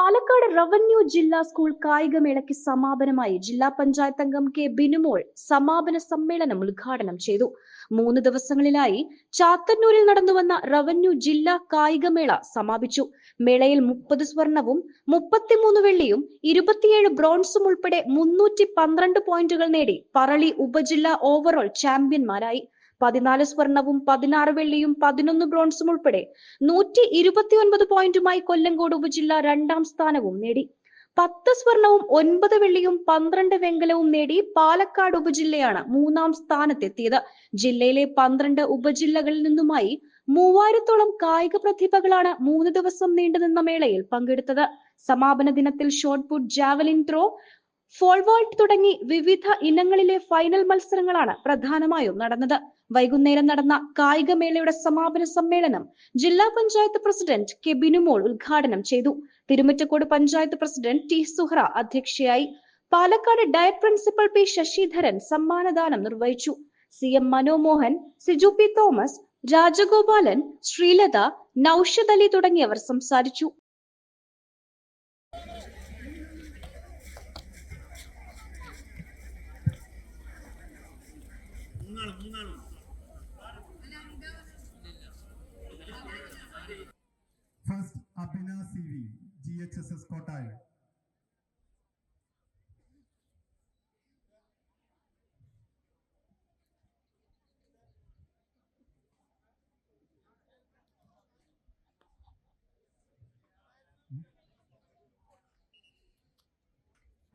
Palakkad revenue ജില്ലാ school കായികമേളയ്ക്ക് സമാപനമായി ജില്ലാ പഞ്ചായത്ത് അംഗം കെ ബിനുമോൾ സമാപന സമ്മേളനം ഉദ്ഘാടനം ചെയ്തു. മൂന്ന് ദിവസങ്ങളിലായി ചാത്തന്നൂരിൽ നടന്നുവന്ന റവന്യൂ ജില്ലാ കായികമേള സമാപിച്ചു. മേളയിൽ മുപ്പത് സ്വർണവും മുപ്പത്തിമൂന്ന് വെള്ളിയും ഇരുപത്തിയേഴ് ബ്രോൺസും ഉൾപ്പെടെ മുന്നൂറ്റി പന്ത്രണ്ട് പോയിന്റുകൾ നേടി പറളി ഉപജില്ലാ ഓവറോൾ ചാമ്പ്യന്മാരായി. പതിനാല് സ്വർണവും പതിനാറ് വെള്ളിയും പതിനൊന്ന് ബ്രോൺസും ഉൾപ്പെടെ നൂറ്റി ഇരുപത്തിയൊൻപത് പോയിന്റുമായി കൊല്ലങ്കോട് ഉപജില്ല രണ്ടാം സ്ഥാനവും നേടി. പത്ത് സ്വർണവും ഒൻപത് വെള്ളിയും പന്ത്രണ്ട് വെങ്കലവും നേടി പാലക്കാട് ഉപജില്ലയാണ് മൂന്നാം സ്ഥാനത്തെത്തിയത്. ജില്ലയിലെ പന്ത്രണ്ട് ഉപജില്ലകളിൽ നിന്നുമായി മൂവായിരത്തോളം കായിക പ്രതിഭകളാണ് മൂന്ന് ദിവസം നീണ്ടുനിന്ന മേളയിൽ പങ്കെടുത്തത്. സമാപന ദിനത്തിൽ shot put javelin throw pole vault തുടങ്ങി വിവിധ ഇനങ്ങളിലെ ഫൈനൽ മത്സരങ്ങളാണ് പ്രധാനമായും നടന്നത്. വൈകുന്നേരം നടന്ന കായികമേളയുടെ സമാപന സമ്മേളനം ജില്ലാ പഞ്ചായത്ത് പ്രസിഡന്റ് കെ ബിനുമോൾ ഉദ്ഘാടനം ചെയ്തു. തിരുമറ്റക്കോട് പഞ്ചായത്ത് പ്രസിഡന്റ് ടി സുഹ്റ അധ്യക്ഷയായി. Palakkad DIET principal P Sasidharan സമ്മാനദാനം നിർവഹിച്ചു. C M Manomohan Siju P Thomas Rajagopalan Sreelatha Noushad Ali തുടങ്ങിയവർ സംസാരിച്ചു. First, Abina CV, GHSS hmm?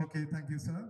Okay, thank you, sir.